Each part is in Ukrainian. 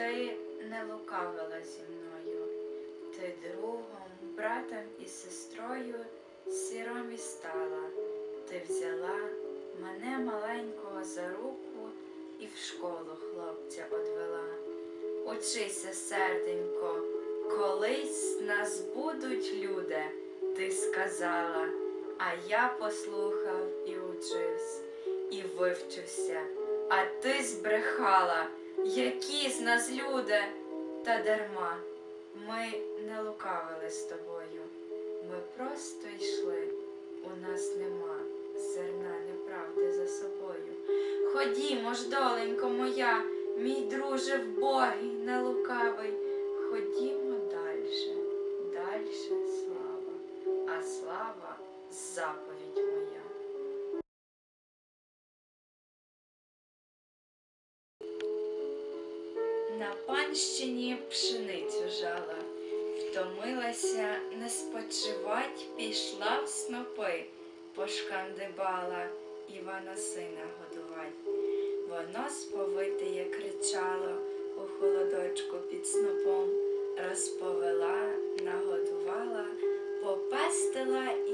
Ти не лукавила зі мною, ти другом, братом і сестрою сіром і стала. Ти взяла мене маленького за руку і в школу хлопця одвела. Учися, серденько, колись нас будуть люди, ти сказала, а я послухав і учився, і вивчився, а ти збрехала, які з нас люди, та дарма. Ми не лукавили з тобою, ми просто йшли, у нас нема зерна неправди за собою. Ходімо ж, доленько моя, мій друже вбогий, не лукавий, ходімо дальше, дальше слава, а слава заповідь моя. На панщині пшеницю жала, втомилася не спочивать, пішла в снопи, пошкандибала Івана сина годувать. Воно сповитеє кричало у холодочку під снопом, розповела, нагодувала, попестила і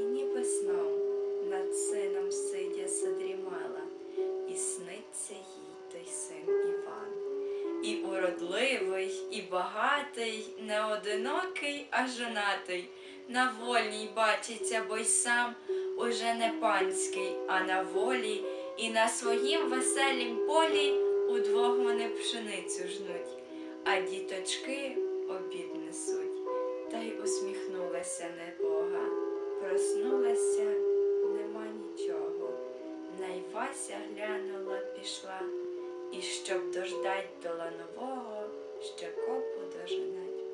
уродливий, і багатий, не одинокий, а жонатий. На вольній бачиться, бо й сам уже не панський, а на волі, і на своїм веселім полі удвох вони пшеницю жнуть, а діточки обід несуть. Та й усміхнулася небога, проснулася, нема нічого. Найвася глянула, пішла, і щоб дождать до ланового, ще кот буде женати.